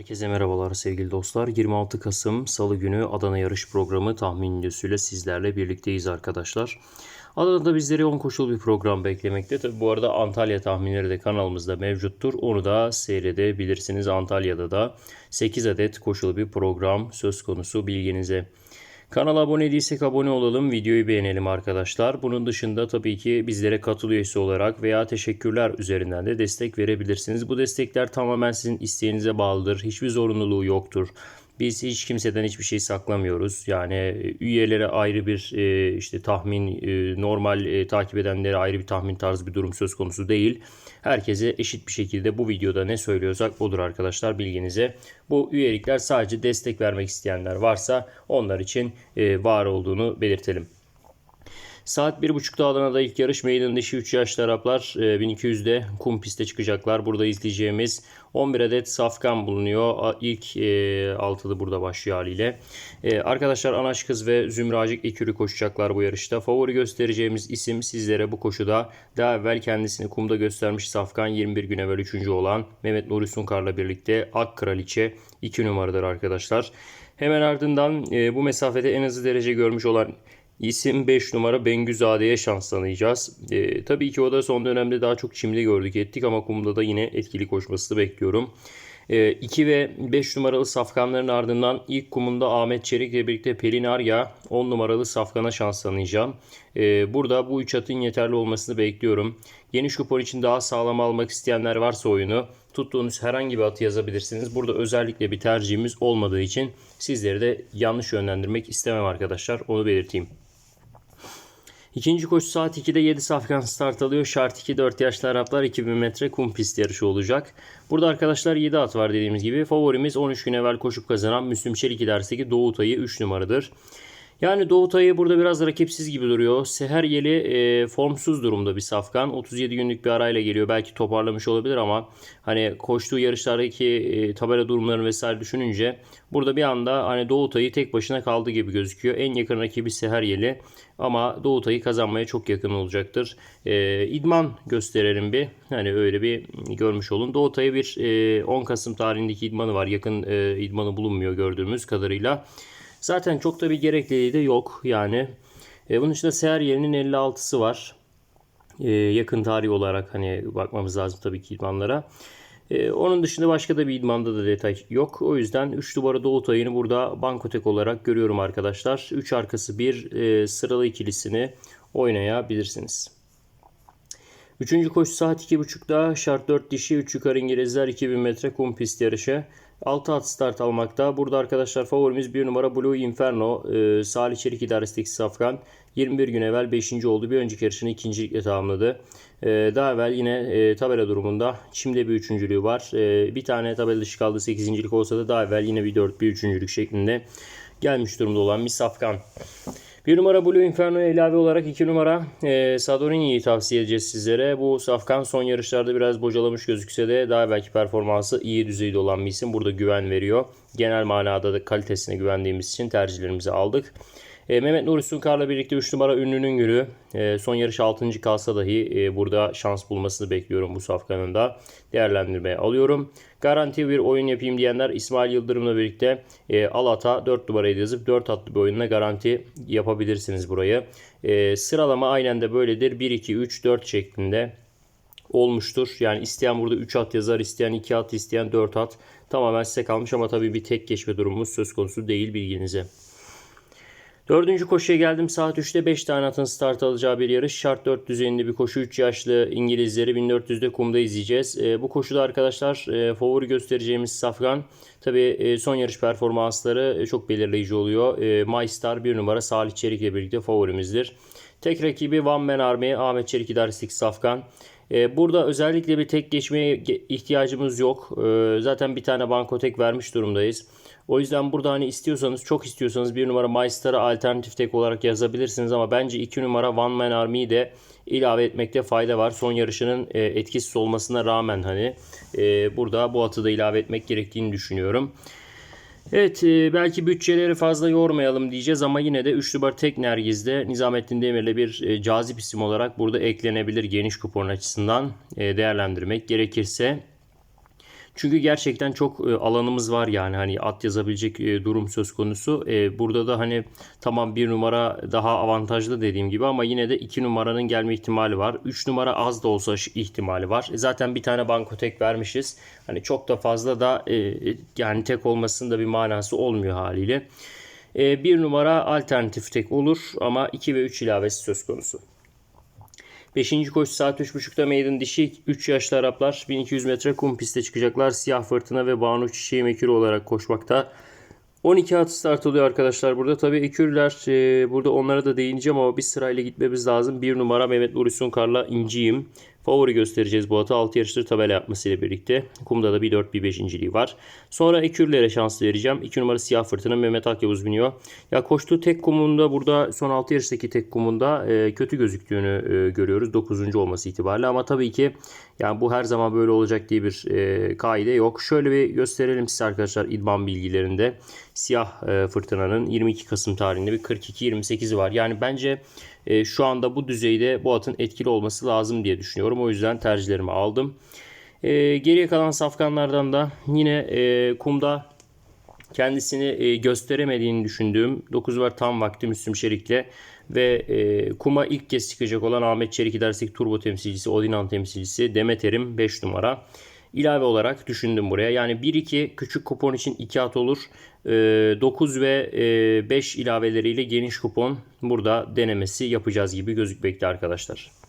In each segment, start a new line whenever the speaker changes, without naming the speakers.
Herkese merhabalar sevgili dostlar. 26 Kasım Salı günü Adana yarış programı tahmin videosuyla sizlerle birlikteyiz arkadaşlar. Adana'da bizleri 10 koşul bir program beklemekte. Tabi bu arada Antalya tahminleri de kanalımızda mevcuttur. Onu da seyredebilirsiniz. Antalya'da da 8 adet koşulu bir program söz konusu bilginize. Kanala abone değilsek abone olalım, videoyu beğenelim arkadaşlar. Bunun dışında tabii ki bizlere katıl üyesi olarak veya teşekkürler üzerinden de destek verebilirsiniz. Bu destekler tamamen sizin isteğinize bağlıdır. Hiçbir zorunluluğu yoktur. Biz hiç kimseden hiçbir şey saklamıyoruz. Yani e, üyelere ayrı bir e, işte tahmin, e, normal e, takip edenlere ayrı bir tahmin tarzı bir durum söz konusu değil. Herkese eşit bir şekilde bu videoda ne söylüyorsak odur arkadaşlar bilginize. Bu üyelikler sadece destek vermek isteyenler varsa onlar için e, var olduğunu belirtelim. Saat 1.30'da Adana'da ilk yarış meydan dışı 3 yaşlı Araplar e, 1200'de kum piste çıkacaklar. Burada izleyeceğimiz 11 adet safkan bulunuyor. İlk e, altılı burada başlıyor haliyle. E, arkadaşlar Anaş Kız ve Zümracık ekürü koşacaklar bu yarışta. Favori göstereceğimiz isim sizlere bu koşuda daha evvel kendisini kumda göstermiş safkan 21 gün evvel 3. olan Mehmet Nuri Sunkar'la birlikte Ak Kraliçe 2 numaradır arkadaşlar. Hemen ardından e, bu mesafede en hızlı derece görmüş olan İsim 5 numara Bengüzade'ye şans tanıyacağız. Ee, tabii ki o da son dönemde daha çok çimde gördük ettik ama kumda da yine etkili koşmasını bekliyorum. 2 ve 5 numaralı safkanların ardından ilk kumunda Ahmet Çelik ile birlikte Pelin Arya 10 numaralı safkana şans tanıyacağım. Ee, burada bu 3 atın yeterli olmasını bekliyorum. Geniş kupon için daha sağlam almak isteyenler varsa oyunu tuttuğunuz herhangi bir atı yazabilirsiniz. Burada özellikle bir tercihimiz olmadığı için sizleri de yanlış yönlendirmek istemem arkadaşlar. Onu belirteyim. İkinci koşu saat 2'de 7 safkan start alıyor. Şart 2 4 yaşlı Araplar 2000 metre kum pist yarışı olacak. Burada arkadaşlar 7 at var dediğimiz gibi. Favorimiz 13 gün evvel koşup kazanan Müslüm Çelik ilerisindeki Doğu Tayı 3 numaradır. Yani Doğu Tayı burada biraz rakipsiz gibi duruyor. Seher Yeli e, formsuz durumda bir safkan. 37 günlük bir arayla geliyor. Belki toparlamış olabilir ama hani koştuğu yarışlardaki e, tabela durumlarını vesaire düşününce burada bir anda hani Doğu Tayı tek başına kaldı gibi gözüküyor. En yakın rakibi Seher Yeli ama Doğu Tayı kazanmaya çok yakın olacaktır. E, idman gösterelim bir. Hani öyle bir görmüş olun. Doğu Tayı bir e, 10 Kasım tarihindeki idmanı var. Yakın e, idmanı bulunmuyor gördüğümüz kadarıyla. Zaten çok da bir gerekliliği de yok yani. E, bunun dışında seher yerinin 56'sı var. E, yakın tarih olarak hani bakmamız lazım tabii ki idmanlara. E, onun dışında başka da bir idmanda da detay yok. O yüzden 3 numara Doğu Tayı'nı burada Bankotek olarak görüyorum arkadaşlar. 3 arkası bir e, sıralı ikilisini oynayabilirsiniz. Üçüncü koşu saat 2.30'da şart 4 dişi 3 yukarı İngilizler 2000 metre kum pist yarışı. 6 at start almakta. Burada arkadaşlar favorimiz 1 numara Blue Inferno. Ee, Salih Çelik idaresindeki Safkan. 21 gün evvel 5. oldu. Bir önceki yarışını ikincilikle tamamladı. Ee, daha evvel yine e, tabela durumunda Çim'de bir üçüncülüğü var. Ee, bir tane tabela dışı kaldı 8. olsa da daha evvel yine bir 4 bir üçüncülük şeklinde gelmiş durumda olan bir Safkan. Bir numara Blue Inferno'ya ilave olarak iki numara e, Sadorini'yi tavsiye edeceğiz sizlere. Bu Safkan son yarışlarda biraz bocalamış gözükse de daha belki performansı iyi düzeyde olan bir isim. Burada güven veriyor. Genel manada da kalitesine güvendiğimiz için tercihlerimizi aldık. E, Mehmet Nuri Sunkar'la birlikte 3 numara ünlünün gülü. E, son yarış 6. kalsa dahi e, burada şans bulmasını bekliyorum bu safkanın da. Değerlendirmeye alıyorum. Garanti bir oyun yapayım diyenler İsmail Yıldırım'la birlikte e, Alat'a 4 numarayı yazıp 4 atlı bir oyunla garanti yapabilirsiniz burayı. E, sıralama aynen de böyledir. 1, 2, 3, 4 şeklinde olmuştur. Yani isteyen burada 3 at yazar, isteyen 2 at, isteyen 4 at. Tamamen size kalmış ama tabii bir tek geçme durumumuz söz konusu değil bilginize. Dördüncü koşuya geldim. Saat 3'te 5 tane atın start alacağı bir yarış. Şart 4 düzeyinde bir koşu. 3 yaşlı İngilizleri 1400'de kumda izleyeceğiz. E, bu koşuda arkadaşlar e, favori göstereceğimiz Safgan. Tabi e, son yarış performansları e, çok belirleyici oluyor. E, MyStar 1 numara Salih Çelik ile birlikte favorimizdir. Tek rakibi One Man Army Ahmet Çelik idaresindeki Safkan. E, Burada özellikle bir tek geçmeye ihtiyacımız yok. E, Zaten bir tane bankotek vermiş durumdayız. O yüzden burada hani istiyorsanız çok istiyorsanız bir numara MyStar'ı alternatif tek olarak yazabilirsiniz ama bence iki numara One Man Army'yi de ilave etmekte fayda var. Son yarışının e, etkisiz olmasına rağmen hani e, burada bu atı da ilave etmek gerektiğini düşünüyorum. Evet e, belki bütçeleri fazla yormayalım diyeceğiz ama yine de 3 numara tek Nergiz'de Nizamettin Demir'le bir cazip isim olarak burada eklenebilir geniş kupon açısından değerlendirmek gerekirse. Çünkü gerçekten çok e, alanımız var yani hani at yazabilecek e, durum söz konusu. E, burada da hani tamam bir numara daha avantajlı dediğim gibi ama yine de iki numaranın gelme ihtimali var. Üç numara az da olsa ihtimali var. E, zaten bir tane banko tek vermişiz. Hani çok da fazla da e, yani tek olmasının da bir manası olmuyor haliyle. E, bir numara alternatif tek olur ama 2 ve 3 ilavesi söz konusu. Beşinci koşu saat 3.30'da maiden dişi 3 yaşlı Araplar 1200 metre kum piste çıkacaklar. Siyah fırtına ve Banu Çiçeği Mekiri olarak koşmakta. 12 at start oluyor arkadaşlar burada. Tabii ekürler e, burada onlara da değineceğim ama bir sırayla gitmemiz lazım. Bir numara Mehmet Nuri Sunkar'la İnci'yim. Favori göstereceğiz bu atı. 6 yarıştır tabela yapmasıyla birlikte. Kumda da bir 4 bir 5.liği var. Sonra ekürlere şans vereceğim. 2 numara Siyah Fırtına Mehmet Akyavuz biniyor. Ya koştuğu tek kumunda burada son 6 yarıştaki tek kumunda e, kötü gözüktüğünü e, görüyoruz. 9. olması itibariyle ama tabii ki yani bu her zaman böyle olacak diye bir e, kaide yok. Şöyle bir gösterelim size arkadaşlar idman bilgilerinde. Siyah e, Fırtına'nın 22 Kasım tarihinde bir 42-28'i var. Yani bence e, şu anda bu düzeyde bu atın etkili olması lazım diye düşünüyorum. O yüzden tercihlerimi aldım. E, geriye kalan safkanlardan da yine kumda kendisini e, gösteremediğini düşündüğüm 9 var tam vakti Müslüm Şerik'le ve e, kuma ilk kez çıkacak olan Ahmet Çelik dersek turbo temsilcisi, Odinan temsilcisi Demeter'im 5 numara. İlave olarak düşündüm buraya. Yani 1-2 küçük kupon için 2 at olur. E, 9 ve e, 5 ilaveleriyle geniş kupon burada denemesi yapacağız gibi gözükmekte arkadaşlar.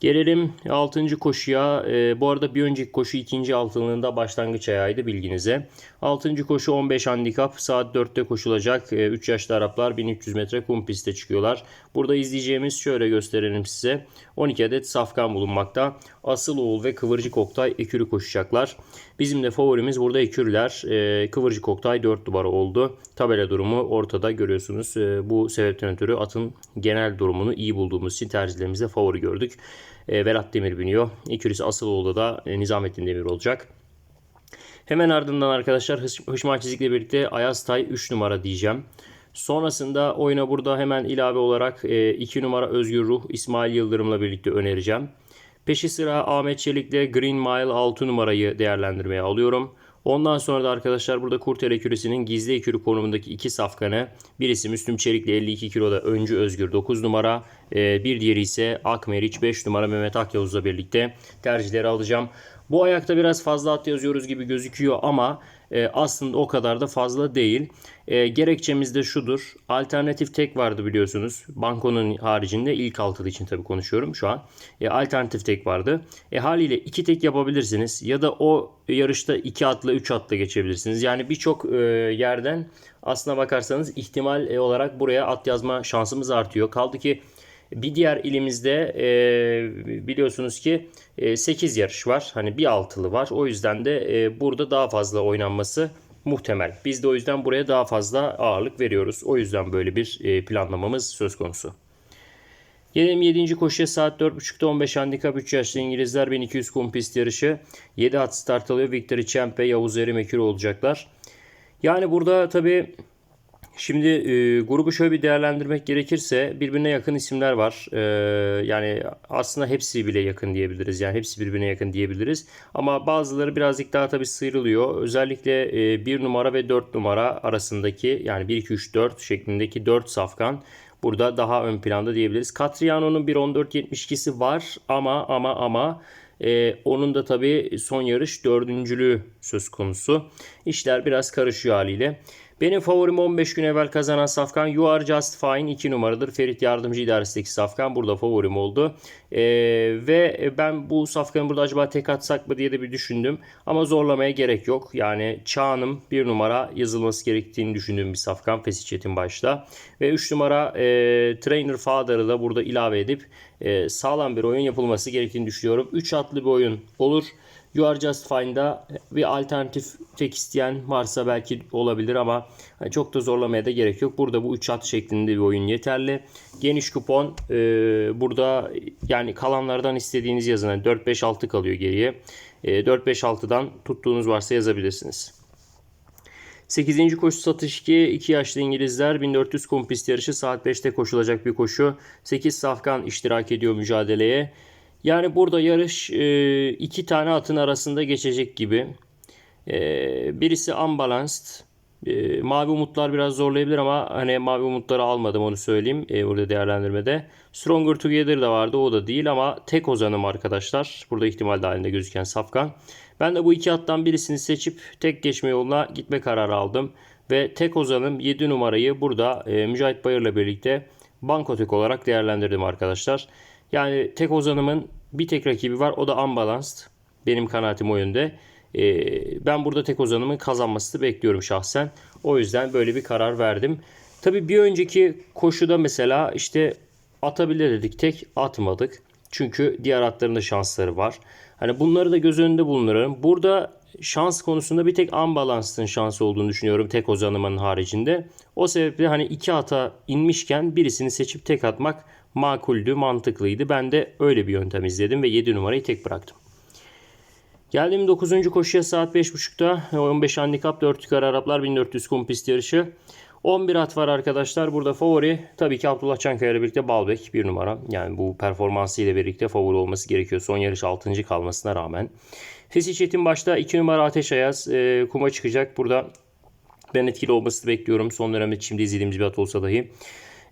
Gelelim 6. koşuya. Ee, bu arada bir önceki koşu ikinci altınlığında başlangıç ayağıydı bilginize. 6. koşu 15 handikap. Saat 4'te koşulacak. 3 yaşlı Araplar 1300 metre kum piste çıkıyorlar. Burada izleyeceğimiz şöyle gösterelim size. 12 adet safkan bulunmakta. Asıl Oğul ve Kıvırcık Oktay ekürü koşacaklar. Bizim de favorimiz burada ekürüler. Ee, Kıvırcık Oktay 4 numara oldu. Tabela durumu ortada görüyorsunuz. Ee, bu sebepten ötürü atın genel durumunu iyi bulduğumuz için tercihlerimizde favori gördük. E, Velat Demir biniyor. İkilisi Asıloğlu'da da e, Nizamettin Demir olacak. Hemen ardından arkadaşlar Hış Hışman Çizik'le birlikte Ayaz Tay 3 numara diyeceğim. Sonrasında oyuna burada hemen ilave olarak 2 numara Özgür Ruh İsmail Yıldırım'la birlikte önereceğim. Peşi sıra Ahmet Çelik'le Green Mile 6 numarayı değerlendirmeye alıyorum. Ondan sonra da arkadaşlar burada Kurtel ekürüsünün gizli ekürü konumundaki iki safkanı. Birisi Müslüm Çelik'le 52 kiloda Öncü Özgür 9 numara. Ee, bir diğeri ise Akmeriç 5 numara Mehmet Akyavuz'la birlikte tercihleri alacağım. Bu ayakta biraz fazla at yazıyoruz gibi gözüküyor ama e, aslında o kadar da fazla değil. E, gerekçemiz de şudur. Alternatif tek vardı biliyorsunuz. Bankonun haricinde ilk altılı için tabii konuşuyorum şu an. E, alternatif tek vardı. E, haliyle iki tek yapabilirsiniz. Ya da o yarışta iki atla üç atla geçebilirsiniz. Yani birçok e, yerden aslına bakarsanız ihtimal e, olarak buraya at yazma şansımız artıyor. Kaldı ki bir diğer ilimizde e, biliyorsunuz ki e, 8 yarış var. Hani bir altılı var. O yüzden de e, burada daha fazla oynanması muhtemel. Biz de o yüzden buraya daha fazla ağırlık veriyoruz. O yüzden böyle bir e, planlamamız söz konusu. Gelelim 7. koşuya saat 4.30'da 15 handikap 3 yaşlı İngilizler 1200 kum pist yarışı. 7 at start alıyor. Victory Champ ve Yavuz Erimekür olacaklar. Yani burada tabii Şimdi e, grubu şöyle bir değerlendirmek gerekirse birbirine yakın isimler var. E, yani aslında hepsi bile yakın diyebiliriz. Yani hepsi birbirine yakın diyebiliriz. Ama bazıları birazcık daha tabii sıyrılıyor. Özellikle e, 1 numara ve 4 numara arasındaki yani 1 2 3 4 şeklindeki 4 safkan burada daha ön planda diyebiliriz. Catriano'nun 1.14.72'si var ama ama ama ee, onun da tabii son yarış dördüncülüğü söz konusu. İşler biraz karışıyor haliyle. Benim favorim 15 gün evvel kazanan Safkan You Are Just Fine 2 numaradır. Ferit Yardımcı idaresindeki Safkan burada favorim oldu. Ee, ve ben bu Safkan'ı burada acaba tek atsak mı diye de bir düşündüm. Ama zorlamaya gerek yok. Yani Çağan'ım 1 numara yazılması gerektiğini düşündüğüm bir Safkan Fesicet'in başta. Ve 3 numara e, Trainer Father'ı da burada ilave edip e, sağlam bir oyun yapılması gerektiğini düşünüyorum. 3 atlı bir oyun olur. You Are Just Fine'da bir alternatif tek isteyen varsa belki olabilir ama hani çok da zorlamaya da gerek yok. Burada bu 3 at şeklinde bir oyun yeterli. Geniş kupon e, burada yani kalanlardan istediğiniz yazın. Yani 4 5 6 kalıyor geriye. E, 4 5 6'dan tuttuğunuz varsa yazabilirsiniz. 8. koşu satış 2. 2 yaşlı İngilizler 1400 kum pist yarışı saat 5'te koşulacak bir koşu. 8 safkan iştirak ediyor mücadeleye. Yani burada yarış e, iki tane atın arasında geçecek gibi. E, birisi unbalanced. E, mavi umutlar biraz zorlayabilir ama hani mavi umutları almadım onu söyleyeyim burada değerlendirmede. Stronger Together da vardı o da değil ama tek ozanım arkadaşlar. Burada ihtimal dahilinde gözüken Safkan. Ben de bu iki attan birisini seçip tek geçme yoluna gitme kararı aldım. Ve tek ozanım 7 numarayı burada e, Mücahit Bayır'la birlikte bankotek olarak değerlendirdim arkadaşlar. Yani tek ozanımın bir tek rakibi var o da unbalanced. Benim kanaatim o yönde. Ee, ben burada tek ozanımın kazanmasını bekliyorum şahsen. O yüzden böyle bir karar verdim. Tabii bir önceki koşuda mesela işte atabilir dedik tek atmadık. Çünkü diğer atların da şansları var. Hani bunları da göz önünde bulunduralım. Burada şans konusunda bir tek unbalanced'ın şansı olduğunu düşünüyorum tek ozanımın haricinde. O sebeple hani iki ata inmişken birisini seçip tek atmak makuldü, mantıklıydı. Ben de öyle bir yöntem izledim ve 7 numarayı tek bıraktım. Geldim 9. koşuya saat 5.30'da 15 handikap 4 yukarı Araplar 1400 kum pist yarışı. 11 at var arkadaşlar. Burada favori tabii ki Abdullah Çankaya ile birlikte Balbek bir numara. Yani bu performansı ile birlikte favori olması gerekiyor. Son yarış 6. kalmasına rağmen. Fesih Çetin başta 2 numara Ateş Ayaz e, kuma çıkacak. Burada ben etkili olmasını bekliyorum. Son dönemde şimdi izlediğimiz bir at olsa dahi.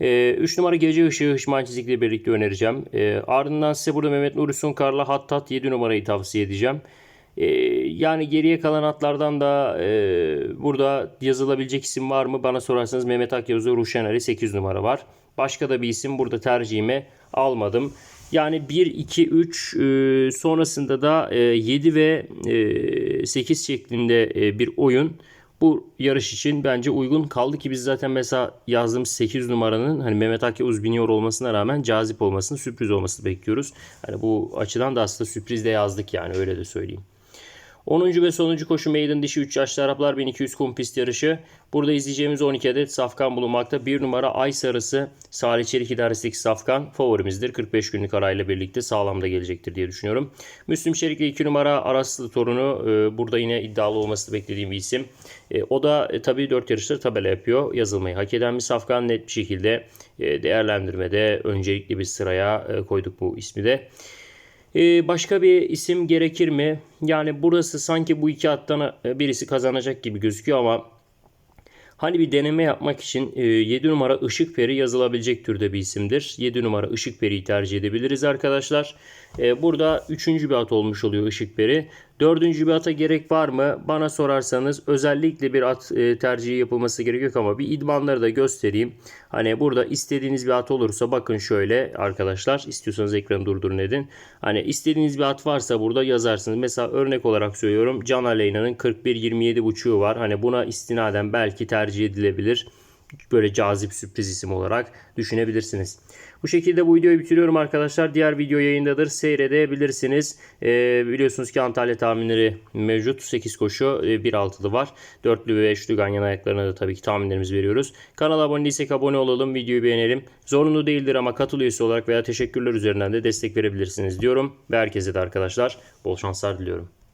3 numara Gece Işığı Hışman Çizik'le birlikte önereceğim. E, ardından size burada Mehmet Nuri Sunkar'la Hattat 7 numarayı tavsiye edeceğim. E, yani geriye kalan atlardan da e, burada yazılabilecek isim var mı? Bana sorarsanız Mehmet Akyavuz ve Ruşen Ali 8 numara var. Başka da bir isim burada tercihime almadım. Yani 1, 2, 3 e, sonrasında da e, 7 ve e, 8 şeklinde e, bir oyun bu yarış için bence uygun kaldı ki biz zaten mesela yazdığımız 8 numaranın hani Mehmet Akyavuz biniyor olmasına rağmen cazip olmasını, sürpriz olmasını bekliyoruz. Hani bu açıdan da aslında sürpriz de yazdık yani öyle de söyleyeyim. 10. ve sonuncu koşu maiden dişi 3 yaşlı Araplar 1200 kum pist yarışı. Burada izleyeceğimiz 12 adet safkan bulunmakta. 1 numara Ay Sarısı Salih Çelik idaresindeki safkan favorimizdir. 45 günlük arayla birlikte sağlam da gelecektir diye düşünüyorum. Müslüm Şerik'le 2 numara Araslı torunu e, burada yine iddialı olmasını beklediğim bir isim. E, o da e, tabii 4 yarıştır tabela yapıyor. Yazılmayı hak eden bir safkan net bir şekilde e, değerlendirmede öncelikli bir sıraya e, koyduk bu ismi de. Ee, başka bir isim gerekir mi? Yani burası sanki bu iki attan e, birisi kazanacak gibi gözüküyor ama hani bir deneme yapmak için 7 e, numara Işık Peri yazılabilecek türde bir isimdir. 7 numara Işık Peri'yi tercih edebiliriz arkadaşlar. E, burada 3. bir at olmuş oluyor Işık Peri. Dördüncü bir ata gerek var mı? Bana sorarsanız özellikle bir at e, tercihi yapılması gerekiyor ama bir idmanları da göstereyim. Hani burada istediğiniz bir at olursa bakın şöyle arkadaşlar istiyorsanız ekranı durdurun edin. Hani istediğiniz bir at varsa burada yazarsınız. Mesela örnek olarak söylüyorum Can Aleyna'nın 41-27.5'u var. Hani buna istinaden belki tercih edilebilir böyle cazip sürpriz isim olarak düşünebilirsiniz. Bu şekilde bu videoyu bitiriyorum arkadaşlar. Diğer video yayındadır. Seyredebilirsiniz. Ee, biliyorsunuz ki Antalya tahminleri mevcut. 8 koşu, e, 1.6'lı var. 4'lü ve 3'lü ganyan ayaklarına da tabii ki tahminlerimizi veriyoruz. Kanala abone değilsek abone olalım. Videoyu beğenelim. Zorunlu değildir ama katıl üyesi olarak veya teşekkürler üzerinden de destek verebilirsiniz diyorum. Ve herkese de arkadaşlar bol şanslar diliyorum.